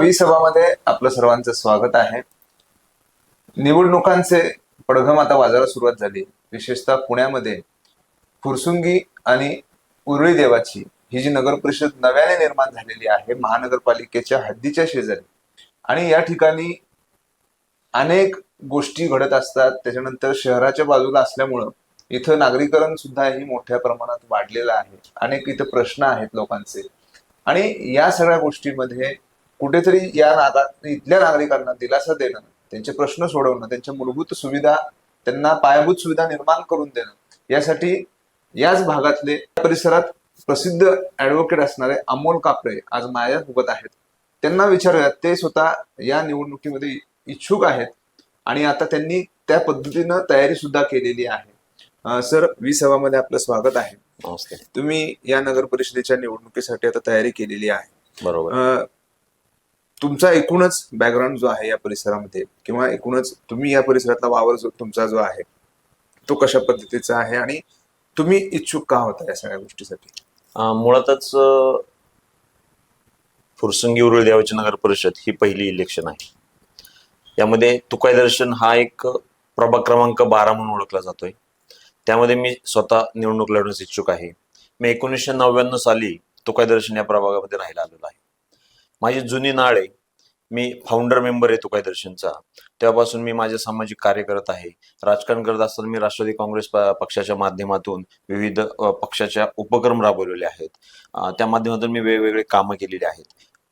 We सभामध्ये आपलं सर्वांचं स्वागत आहे. निवडणुकांचे पडघम आता वाजायला सुरुवात झाली. विशेषतः पुण्यामध्ये फुरसुंगी आणि उरळी देवाची ही जी नगर परिषद नव्याने निर्माण झालेली आहे महानगरपालिकेच्या हद्दीच्या शेजारी. आणि या ठिकाणी अनेक गोष्टी घडत असतात. त्याच्यानंतर शहराच्या बाजूला असल्यामुळं इथं नागरीकरण सुद्धा ही मोठ्या प्रमाणात वाढलेलं आहे. अनेक इथं प्रश्न आहेत लोकांचे. आणि या सगळ्या गोष्टीमध्ये कुठेतरी या नागा इथल्या नागरिकांना दिलासा देणं त्यांचे प्रश्न सोडवणं त्यांच्या मूलभूत सुविधा त्यांना पायाभूत सुविधा निर्माण करून देणं यासाठी याच भागातले या परिसरात प्रसिद्ध ऍडव्होकेट असणारे अमोल कापरे आज माझ्यासोबत आहेत. त्यांना विचारूयात ते स्वतः या निवडणुकीमध्ये इच्छुक आहेत आणि आता त्यांनी त्या पद्धतीनं तयारी सुद्धा केलेली आहे. सर वी सभामध्ये आपलं स्वागत आहे. नमस्ते. तुम्ही या नगर परिषदेच्या निवडणुकीसाठी आता तयारी केलेली आहे. बरोबर. तुमचा एकूणच बॅकग्राऊंड जो आहे या परिसरामध्ये किंवा एकूणच तुम्ही या परिसरातला वावर जो तुमचा जो आहे तो कशा पद्धतीचा आहे आणि तुम्ही इच्छुक का होता या सगळ्या गोष्टीसाठी? मुळातच फुरसंगी उरुळ देवाची नगर परिषद ही पहिली इलेक्शन आहे. यामध्ये तुकाई दर्शन हा एक प्रभाग क्रमांक बारा म्हणून ओळखला जातोय. त्यामध्ये मी स्वतः निवडणूक लढवण्यास इच्छुक आहे. मी एकोणीसशे नव्याण्णव साली तुकाई दर्शन या प्रभागामध्ये राहायला आलेलो आहे. माझी जुनी नाळ आहे. मी फाउंडर मेंबर आहे तुकाई दर्शनचा. तेव्हापासून मी माझे सामाजिक कार्य करत आहे. राजकारण करत असताना मी राष्ट्रवादी काँग्रेस पक्षाच्या माध्यमातून विविध पक्षाच्या उपक्रम राबवलेले आहेत. त्या माध्यमातून मी वेगवेगळे कामं केलेली आहेत.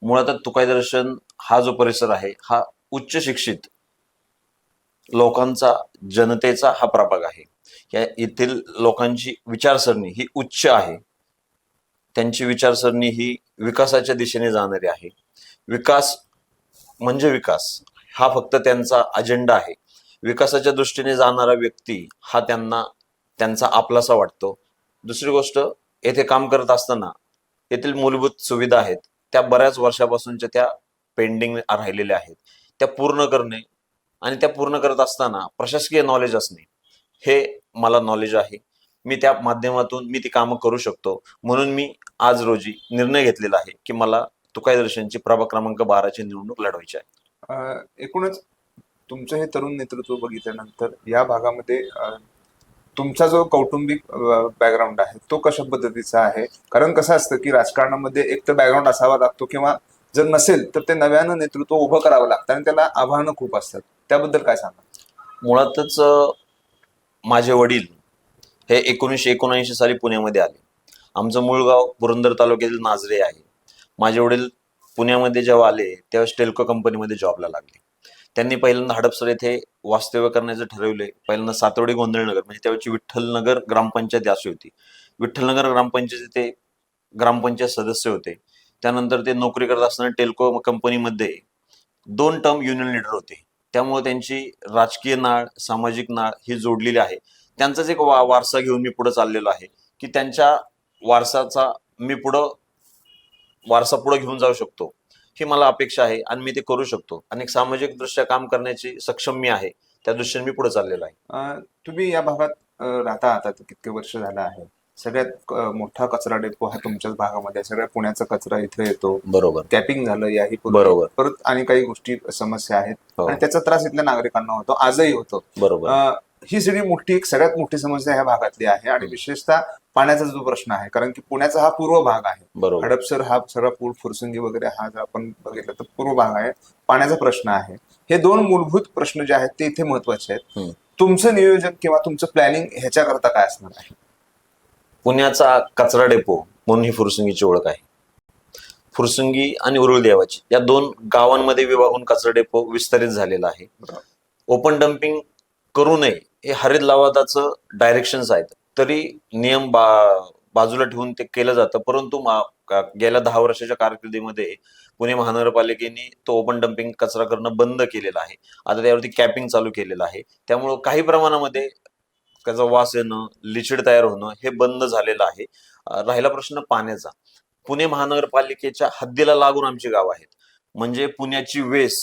मुळात तुकाई दर्शन हा जो परिसर आहे हा उच्च शिक्षित लोकांचा जनतेचा हा प्रभाग आहे. या येथील लोकांची विचारसरणी ही उच्च आहे. त्यांची विचारसरणी ही विकासाच्या दिशेने जाणारी आहे. विकास म्हणजे विकास. हा फक्त त्यांचा अजेंडा आहे. विकासाच्या दृष्टीने जाणारा व्यक्ती हा त्यांना त्यांचा आपलासा वाटतो. दुसरी गोष्ट येथे काम करत असताना येथील मूलभूत सुविधा आहेत. त्या बऱ्याच वर्षापासूनच्या त्या पेंडिंग राहिलेल्या आहेत. त्या पूर्ण करणे आणि त्या पूर्ण करत असताना प्रशासकीय नॉलेज असणे हे मला नॉलेज आहे. मी त्या माध्यमातून मी ती कामं करू शकतो. म्हणून मी आज रोजी निर्णय घेतलेला आहे की मला तुकाई दर्शनची प्रभाग क्रमांक बाराची निवडणूक लढवायची आहे. एकूणच तुमचं हे तरुण नेतृत्व बघितल्यानंतर या भागामध्ये तुमचा जो कौटुंबिक बॅकग्राऊंड आहे तो कशा पद्धतीचा आहे? कारण कसं असतं की राजकारणामध्ये एक तर बॅकग्राऊंड असावा लागतो किंवा जर नसेल तर ते नव्यानं नेतृत्व उभं करावं लागतं आणि त्याला आव्हानं खूप असतात. त्याबद्दल काय सांगा मुळातच माझे वडील हे एकोणीसशे एकोणऐंशी साली पुण्यामध्ये आले. आमचं मूळ गाव पुरंदर तालुक्यातील नाझरे आहे. माझे वडील पुण्यामध्ये जेव्हा आले तेव्हा टेल्को कंपनीमध्ये जॉबला लागले. त्यांनी पहिल्यांदा हडपसर येथे वास्तव्य करण्याचं ठरवले. पहिल्यांदा सातवडी गोंधळनगर म्हणजे त्यावेळची विठ्ठलनगर ग्रामपंचायत अशी होती. विठ्ठलनगर ग्रामपंचायत ते ग्रामपंचायत सदस्य होते. त्यानंतर ते नोकरी करत असताना टेल्को कंपनीमध्ये दोन टर्म युनियन लीडर होते. त्यामुळे त्यांची राजकीय नाळ सामाजिक नाळ ही जोडलेली आहे. त्यांचाच एक वा वारसा घेऊन मी पुढे चाललेलो आहे की त्यांच्या वारसाचा मी पुढं वारसा पुढे घेऊन जाऊ शकतो. ही मला अपेक्षा आहे आणि मी ते करू शकतो. आणि सामाजिक दृष्ट्या काम करण्याची सक्षम मी आहे त्या दृष्टीने मी पुढे चाललेलो आहे. तुम्ही या भागात राहता आता कितके वर्ष झालं आहे. सगळ्यात मोठा कचरा डेपो हा तुमच्याच भागामध्ये. सगळ्या पुण्याचा कचरा इथे येतो. बरोबर. कॅपिंग झालं याही. बरोबर. परत आणि काही गोष्टी समस्या आहेत. हो. आणि त्याचा त्रास इथल्या नागरिकांना होतो. आजही होतो. बरोबर. ही सगळी मोठी एक सगळ्यात मोठी समस्या ह्या भागातली आहे आणि विशेषतः पाण्याचा जो प्रश्न आहे कारण की पुण्याचा हा पूर्व भाग आहे. बरोबर. हडपसर हा सगळा पूर फुरसुंगी वगैरे हा जर आपण बघितलं तर पूर्व भाग आहे. पाण्याचा प्रश्न आहे. हे दोन मूलभूत प्रश्न जे आहेत ते इथे महत्त्वाचे आहेत. तुमचं नियोजन किंवा तुमचं प्लॅनिंग ह्याच्याकरता काय असणार आहे? पुण्याचा कचरा डेपो म्हणून ही फुरसुंगीची ओळख आहे. फुरसुंगी आणि उरुळ देवाची या दोन गावांमध्ये विभागून कचरा डेपो विस्तारित झालेला आहे. ओपन डम्पिंग करू नये हे हरित लवादाचं डायरेक्शन्स आहेत. तरी नियम बा बाजूला ठेवून ते केलं जातं. परंतु गेल्या दहा वर्षाच्या कारकिर्दीमध्ये पुणे महानगरपालिकेने तो ओपन डम्पिंग कचरा करणं बंद केलेलं आहे. आता त्यावरती कॅपिंग चालू केलेलं आहे. त्यामुळं काही प्रमाणामध्ये त्याचा वास येणं लिचिड तयार होणं हे बंद झालेलं आहे. राहिला प्रश्न पाण्याचा. पुणे महानगरपालिकेच्या हद्दीला लागून आमची गाव आहेत. म्हणजे पुण्याची वेस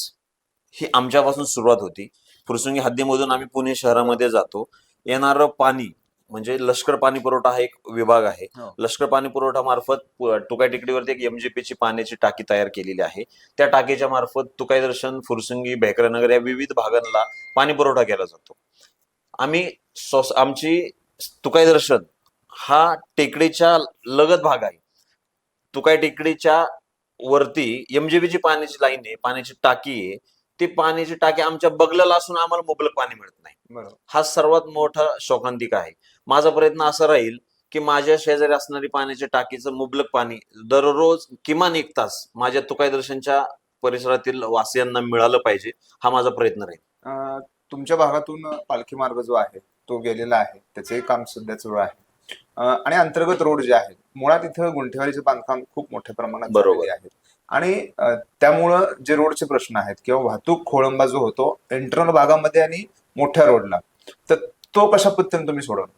ही आमच्यापासून सुरुवात होती. फुरसुंगी हद्दीमधून आम्ही पुणे शहरामध्ये जातो. येणारं पाणी म्हणजे लष्कर पाणी पुरवठा हा एक विभाग आहे. हो. लष्कर पाणी पुरवठा मार्फत टुकाई टेकडीवरती एक MGP ची पाण्याची टाकी तयार केलेली आहे. त्या टाकीच्या मार्फत तुकाई दर्शन फुरसंगी भेकरनगर या विविध भागांना पाणी पुरवठा केला जातो. आम्ही आमची तुकाई दर्शन हा टेकडीच्या लगत भाग आहे. तुकाई टेकडीच्या वरती MGP ची पाण्याची लाईन आहे पाण्याची टाकी आहे. ती पाण्याची टाकी आमच्या बगलाला असून आम्हाला मुबलक पाणी मिळत नाही. हा सर्वात मोठा शोकांतिक आहे. माझा प्रयत्न असा राहील की माझ्या शेजारी असणारी पाण्याच्या टाकीचं मुबलक पाणी दररोज किमान एक तास माझ्या तुकाई दर्शनच्या परिसरातील वासियांना मिळालं पाहिजे हा माझा प्रयत्न राहील. अं, तुमच्या भागातून पालखी मार्ग जो आहे तो गेलेला आहे त्याचे काम सध्या सुरू आहे. आणि अंतर्गत रोड जे आहेत मुळात इथं गुंठेवारीचे बांधकाम खूप मोठ्या प्रमाणात बरोबर. आहेत आणि त्यामुळं जे रोडचे प्रश्न आहेत किंवा वाहतूक खोळंबा जो होतो इंटरनल भागामध्ये आणि मोठ्या रोडला तर तो कशा पद्धतीने तुम्ही सोडवला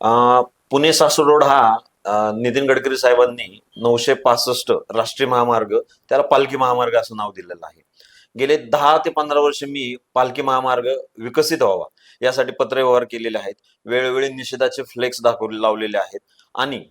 अं, पुणे सासू रोड हा नितीन गडकरी साहेबांनी नऊशे पासष्ट राष्ट्रीय महामार्ग त्याला पालखी महामार्ग असं नाव दिलेलं आहे. गेले दहा ते पंधरा वर्ष मी पालखी महामार्ग विकसित व्हावा यासाठी पत्रव्यवहार केलेले आहेत. वेळोवेळी निषेधाचे फ्लेक्स दाखवले लावलेले आहेत. आणि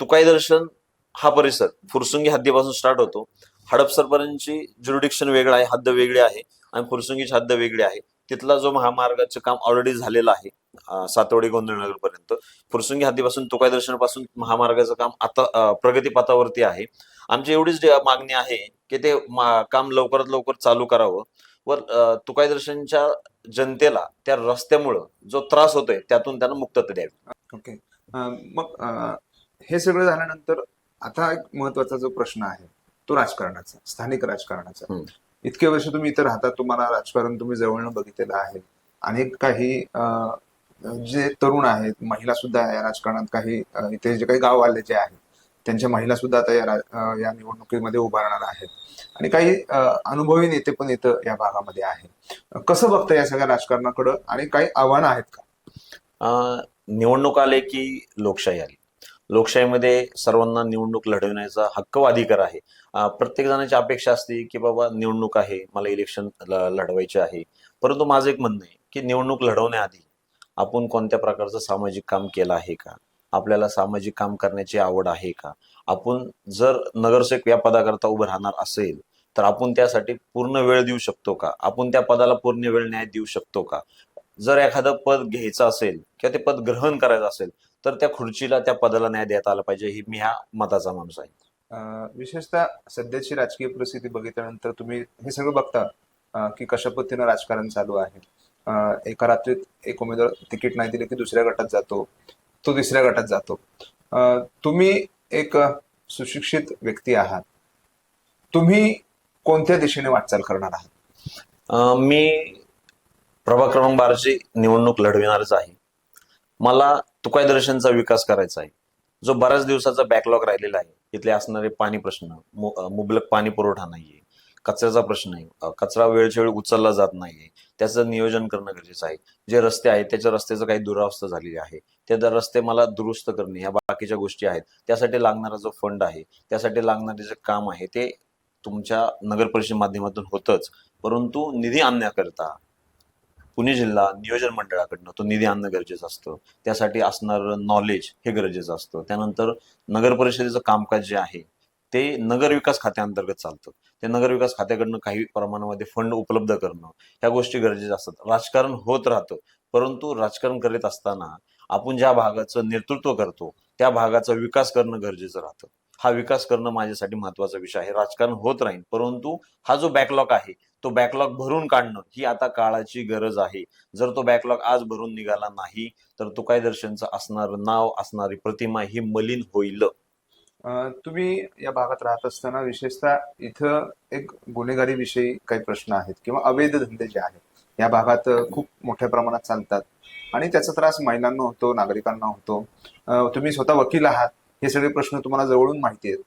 तुकाई दर्शन हा परिसर फुरसुंगी हद्दीपासून स्टार्ट होतो. हडपसरपर्यंतची ज्युरिडिक्शन वेगळं आहे हद्द वेगळी आहे आणि फुरसुंगीची हद्द वेगळी आहे. तिथला जो महामार्गाचं काम ऑलरेडी झालेलं आहे सातवडी गोंधळनगर पर्यंत फुरसुंगी हद्दीपासून तुकाय दर्शनापासून महामार्गाचं काम आता प्रगतीपथावरती आहे. आमची एवढीच मागणी आहे की ते काम लवकरात लवकर चालू करावं व तुकाय तुकाई दर्शनच्या जनतेला त्या रस्त्यामुळं जो त्रास होतोय त्यातून त्यांना मुक्तता द्यावी. ओके मग हे सगळं झाल्यानंतर आता एक महत्त्वाचा जो प्रश्न आहे तो राजकारणाचा स्थानिक राजकारणाचा. इतके वर्ष तुम्ही इथं राहता तुम्हाला राजकारण तुम्ही जवळनं बघितलेलं आहे. अनेक काही जे तरुण आहेत महिला सुद्धा या राजकारणात काही इथे जे काही गाववाले जे आहेत त्यांच्या महिला सुद्धा आता या या निवडणुकीमध्ये उभारणार आहेत. आणि काही अनुभवी नेते पण इथं या भागामध्ये आहेत. कसं बघता या सगळ्या राजकारणाकडं? आणि काही आव्हानं आहेत का? निवडणूक आले की लोकशाही आली. लोकशाहीमध्ये सर्वांना निवडणूक लढवण्याचा हक्क व अधिकार आहे. प्रत्येक जणाची अपेक्षा असते की बाबा निवडणूक आहे मला इलेक्शन लढवायचे आहे. परंतु माझं एक म्हणणं आहे की निवडणूक लढवण्याआधी आपण कोणत्या प्रकारचं सामाजिक काम केलं आहे का? आपल्याला सामाजिक काम करण्याची आवड आहे का? आपण जर नगरसेवक या पदाकरता उभं राहणार असेल तर आपण त्यासाठी पूर्ण वेळ देऊ शकतो का? आपण त्या पदाला पूर्ण वेळ न्याय देऊ शकतो का? जर एखादं पद घ्यायचं असेल किंवा ते पद ग्रहण करायचं असेल तर त्या खुर्चीला त्या पदाला न्याय देता आला पाहिजे ही मी ह्या मताचा माणूस आहे. विशेषतः सध्याची राजकीय परिस्थिती बघितल्यानंतर तुम्ही हे सगळं बघता की कशा पद्धतीनं राजकारण चालू आहे. एका रात्रीत एक उमेदवार तिकीट नाही दिले की दुसऱ्या गटात जातो तो तिसऱ्या गटात जातो. तुम्ही एक सुशिक्षित व्यक्ती आहात. तुम्ही कोणत्या दिशेने वाटचाल करणार आहात? मी प्रभाग क्रमांक बाराची निवडणूक लढविणारच आहे. मला तुकाय दर्शनचा विकास करायचा आहे. जो बऱ्याच दिवसाचा बॅकलॉग राहिलेला आहे. इथले असणारे पाणी प्रश्न मुबलक पाणी पुरवठा नाहीये. कचऱ्याचा प्रश्न आहे. कचरा वेळच्या वेळ उचलला जात नाहीये. त्याचं नियोजन करणं गरजेचं आहे. जे रस्ते आहेत त्याच्या रस्त्याचं काही दुरावस्था झालेली आहे. ते रस्ते मला दुरुस्त करणे ह्या बाकीच्या गोष्टी आहेत. त्यासाठी लागणारा जो फंड आहे त्यासाठी लागणारे जे काम आहे ते तुमच्या नगर परिषद माध्यमातून होतच. परंतु निधी आणण्याकरता पुणे जिल्हा नियोजन मंडळाकडनं तो निधी आणणं गरजेचं असतं. त्यासाठी असणारं नॉलेज हे गरजेचं असतं. त्यानंतर नगर परिषदेचं कामकाज जे आहे ते नगर विकास खात्याअंतर्गत चालतं. ते नगर विकास खात्याकडनं काही प्रमाणामध्ये फंड उपलब्ध करणं ह्या गोष्टी गरजेच्या असतात. राजकारण होत राहतं परंतु राजकारण करीत असताना आपण ज्या भागाचं नेतृत्व करतो त्या भागाचा विकास करणं गरजेचं राहतं. हा विकास करणं माझ्यासाठी महत्त्वाचा विषय आहे. राजकारण होत राहील परंतु हा जो बॅकलॉग आहे तो बॅकलॉग भरून काढणं ही आता काळाची गरज आहे. जर तो बॅकलॉग आज भरून निघाला नाही तर तुकाई दर्शनचं असणारं नाव असणारी प्रतिमा ही मलिन होईल. अं, तुम्ही या भागात राहत असताना विशेषतः इथं एक गुन्हेगारी विषयी काही प्रश्न आहेत किंवा अवैध धंदे जे आहेत या भागात खूप मोठ्या प्रमाणात चालतात. आणि त्याचा त्रास महिलांना होतो नागरिकांना होतो. तुम्ही स्वतः वकील आहात. हे सगळे प्रश्न तुम्हाला जवळून माहिती आहेत.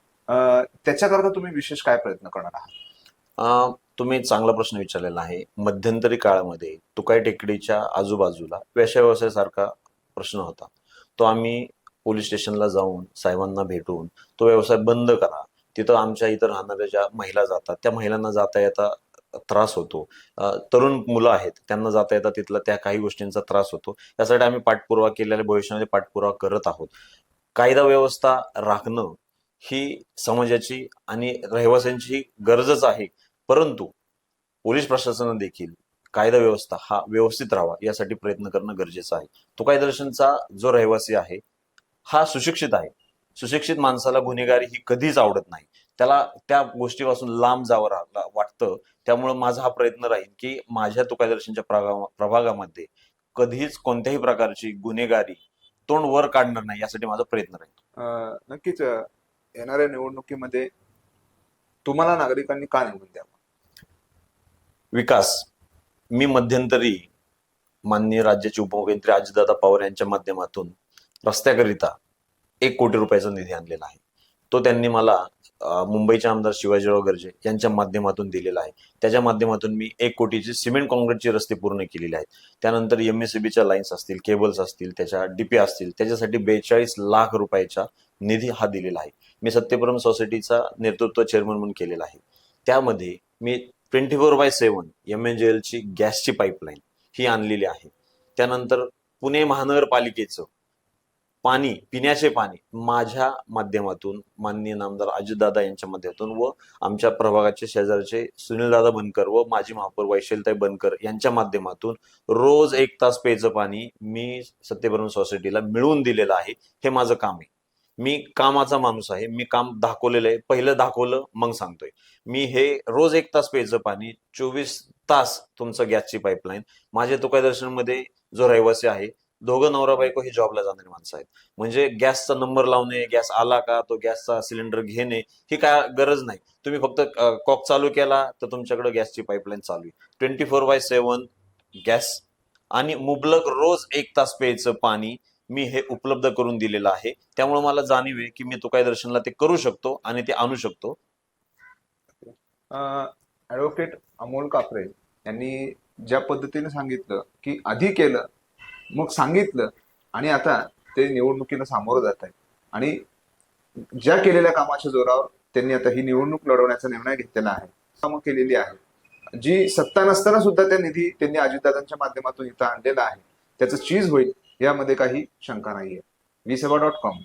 त्याच्याकरता तुम्ही विशेष काय प्रयत्न करणार आहात? तुम्ही चांगला प्रश्न विचारलेला आहे. मध्यंतरी काळामध्ये तुकाई टेकडीच्या आजूबाजूला व्यवसाय व्यवसायासारखा प्रश्न होता. तो आम्ही पोलीस स्टेशनला जाऊन साहेबांना भेटून तो व्यवसाय बंद करा. तिथं आमच्या इथं राहणाऱ्या ज्या महिला जातात त्या महिलांना जाता येता त्रास होतो. तरुण मुलं आहेत त्यांना जाता येता तिथला त्या काही गोष्टींचा त्रास होतो. त्यासाठी आम्ही पाठपुरावा केलेल्या भविष्यामध्ये पाठपुरावा करत आहोत. कायदा व्यवस्था राखणं ही समाजाची आणि रहिवाशांची गरजच आहे. परंतु पोलीस प्रशासन देखील कायदा व्यवस्था हा व्यवस्थित राहावा यासाठी प्रयत्न करणं गरजेचं आहे. तुकाई दर्शनचा जो रहिवासी आहे हा सुशिक्षित आहे. सुशिक्षित माणसाला गुन्हेगारी ही कधीच आवडत नाही. त्याला त्या गोष्टीपासून लांब जावं रा- वाटतं. त्यामुळे माझा हा प्रयत्न राहील की माझ्या तुकादर्शनच्या प्रभागा- प्रभागामध्ये कधीच कोणत्याही प्रकारची गुन्हेगारी तोंड वर काढणार नाही यासाठी माझा प्रयत्न राहील. अं, नक्कीच अं, येणाऱ्या निवडणुकीमध्ये तुम्हाला नागरिकांनी का निवडून द्यावं? विकास. मी मध्यंतरी माननीय राज्याचे उपमुख्यमंत्री अजितदादा पवार यांच्या माध्यमातून रस्त्याकरिता एक कोटी रुपयाचा निधी आणलेला आहे. तो त्यांनी मला मुंबईचे आमदार शिवाजीराव गर्जे यांच्या माध्यमातून दिलेला आहे. त्याच्या माध्यमातून मी एक कोटीचे सिमेंट काँक्रीटचे रस्ते पूर्ण केलेले आहेत. त्यानंतर एम एस बीच्या लाईन्स असतील केबल्स असतील त्याच्या डीपी असतील त्याच्यासाठी बेचाळीस लाख रुपयाचा निधी हा दिलेला आहे. मी सत्यपुरम सोसायटीचा नेतृत्व चेअरमन म्हणून केलेला आहे. त्यामध्ये मी twenty four by seven M N J एलची गॅसची पाईपलाईन ही आणलेली आहे. त्यानंतर पुणे महानगरपालिकेचं पाणी पिण्याचे पाणी माझ्या माध्यमातून माननीय नामदार अजितदादा यांच्या माध्यमातून व आमच्या प्रभागाचे शेजारचे सुनीलदादा बनकर व माजी महापौर वैशलताई बनकर यांच्या माध्यमातून रोज एक तास प्यायचं पाणी मी सत्यभ्रम सोसायटीला मिळवून दिलेलं आहे. हे माझं काम आहे. मी कामाचा माणूस आहे. मी काम दाखवलेलं आहे. पहिलं दाखवलं मग सांगतोय. मी हे रोज एक तास प्यायचं पाणी चोवीस तास तुमचं गॅसची पाईपलाईन. माझ्या तुकादर्शनमध्ये जो रहिवासी आहे दोघं नवरा बायको हे जॉबला जाणारी माणसं आहेत. म्हणजे गॅसचा नंबर लावणे गॅस आला का तो गॅसचा सिलेंडर घेणे ही काय गरज नाही. तुम्ही फक्त कॉक चालू केला तर तुमच्याकडे गॅसची पाईपलाईन चालू आहे. Twenty four by seven gas आणि मुबलक रोज एक तास प्यायचं पाणी मी हे उपलब्ध करून दिलेलं आहे. त्यामुळे मला जाणीव आहे की मी तुकाई दर्शनला ते करू शकतो आणि ते आणू शकतो. ऍडव्होकेट अमोल कापरे यांनी ज्या पद्धतीने सांगितलं की आधी केलं मग सांगितलं. आणि आता ते निवडणुकीला सामोरं जात आहे आणि ज्या केलेल्या कामाच्या जोरावर त्यांनी आता ही निवडणूक लढवण्याचा निर्णय घेतलेला आहे. कामं केलेली आहे जी सत्ता नसताना सुद्धा त्या निधी त्यांनी अजितदादांच्या माध्यमातून इथं आणलेला आहे. त्याचं चीज होईल यामध्ये काही शंका नाहीये. विसेवा डॉट कॉम.